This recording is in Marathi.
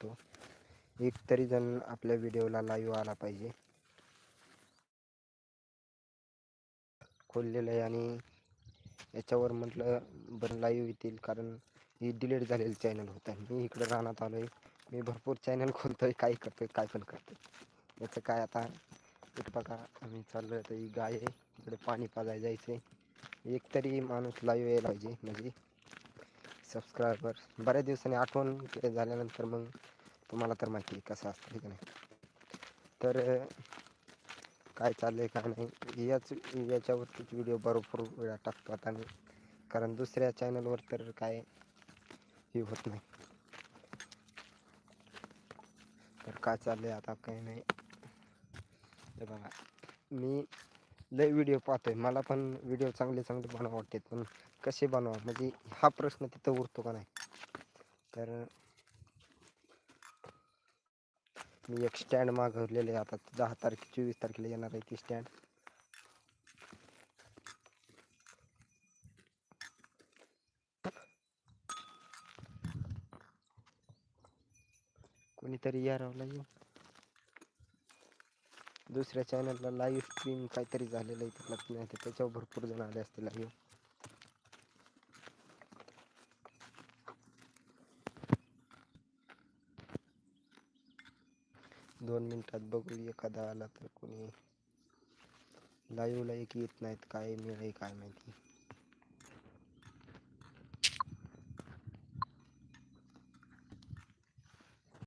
करतो एक तरी जण आपल्या व्हिडिओला लाईव्ह आला पाहिजे. खोललेलं आहे आणि याच्यावर म्हटलं बरं लाईव्ह येतील कारण ही डिलीट झालेलं चॅनल होतं. मी इकडं राहण्यात आलो आहे मी भरपूर चॅनल खोलतो आहे काय करतो आहे काय पण करतो याचं काय आता? एक बघा आम्ही चाललो आहे तर ही गाय आहे. इकडे पाणी पाजायला जायचं आहे एक तरी माणूस लाईव्ह यायला पाहिजे. म्हणजे सबस्क्रायबर बऱ्याच दिवसांनी आठवण झाल्यानंतर मग तुम्हाला तर माहिती आहे कसं असतं ठीक नाही तर काय चाललं आहे काय नाही याच याच्यावरतीच व्हिडिओ भरपूर वेळा टाकतो आता मी कारण दुसऱ्या चॅनलवर तर काय हे होत नाही. तर काय चाललं आहे आता काही नाही. बघा मी लय व्हिडिओ पाहतोय. मला पण व्हिडिओ चांगले चांगले बनवा वाटतात पण कसे बनवा म्हणजे हा प्रश्न तिथं उरतो का नाही? तर मी एक स्टँड मागवलेलं आहे. आता दहा तारखे चोवीस तारखेला येणार आहे ती स्टँड. कोणीतरी या रावला येऊ दुसऱ्या चॅनलला लाईव्ह स्ट्रीम काहीतरी झालेलं आहे त्याला नाही तर त्याच्यावर भरपूर जण आले असतील लाईव्ह दोन मिनटात बघू एखादा आला तर कोणी. लाईव्हला एक येत नाहीत काय मिळेल काय माहिती.